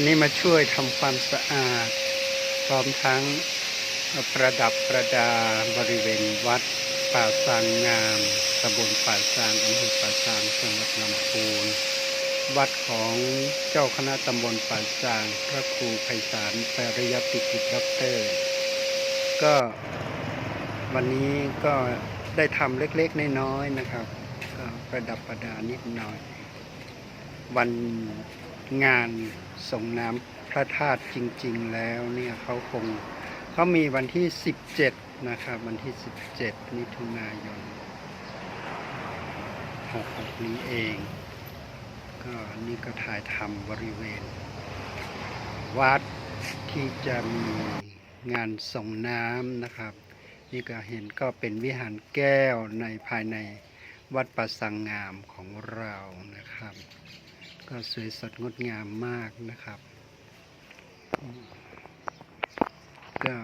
วันนี้มาช่วยทำความสะอาด พร้อมทั้งประดับประดาบริเวณวัดป่าซางงามตำบลป่าซางอำเภอป่าซางจังหวัดลำพูนวัดของเจ้าคณะตำบลป่าซาง พระครูไพศาลปริยติกิจด็อกเตอร์ ก็วันนี้ก็ได้ทำเล็กๆน้อยๆนะครับ ก็ประดับประดานิดหน่อย วันงาน ส่งน้ำพระธาตุจริง ๆ แล้วเนี่ยเขาคงเขามีวันที่ 17 นะครับ วันที่ 17 มิถุนายน66นี้เอง ก็นี่ก็ถ่ายทำบริเวณ วัดที่จะมีงานส่งน้ำนะครับ นี่ก็เห็นก็เป็นวิหารแก้วในภายในวัดประสังงามของเรานะครับ ก็สวยสดงดงามมากนะครับ ก็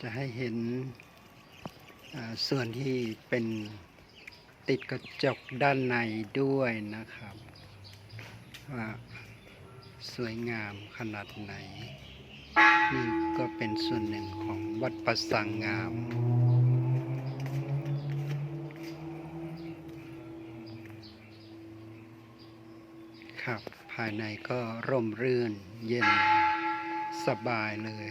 จะให้เห็นส่วนที่เป็นติดกระจกด้านในด้วยนะครับว่าสวยงามขนาดไหน นี่ก็เป็นส่วนหนึ่งของวัดประสังงาม ครับ ภายในก็ร่มรื่น เย็นสบายเลย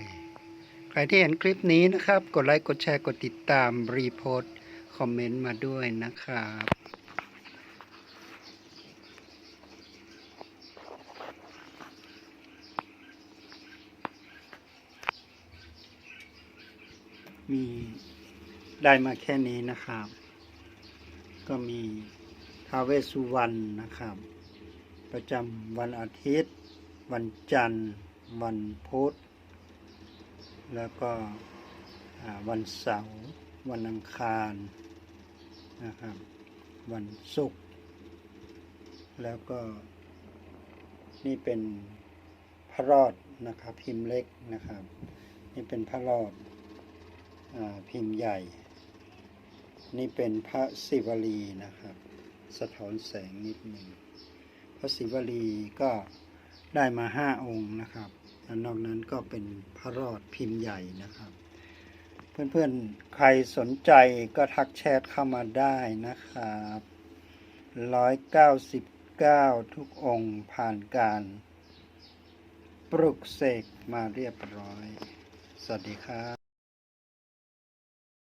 ใครที่เห็นคลิปนี้นะครับ กดไลค์กดแชร์กดติดตามรีโพสต์คอมเมนต์มาด้วยนะครับมีได้มาแค่นี้นะครับ ก็มีทาเวสุวรรณนะครับ ประจำวันอาทิตย์ วันจันทร์ วันพุธ แล้วก็วันเสาร์วันอังคารนะครับวันศุกร์แล้วก็นี่เป็นพระรอดนะครับพิมพ์เล็กนะครับ นี่เป็นพระรอดอพิมพ์ใหญ่ นี่เป็นพระศิวลีนะครับ สะท้อนแสงนิดหนึ่ง พระศิวลีก็ได้มาห้าองค์นะครับแล้วนอกนั้นก็เป็นพระรอดพิมพ์ใหญ่นะครับ เพื่อนๆ ใครสนใจก็ทักแชทเข้ามาได้นะครับร้อยเก้าสิบเก้าทุกองค์ผ่านการปลุกเสกมาเรียบร้อย สวัสดีครับ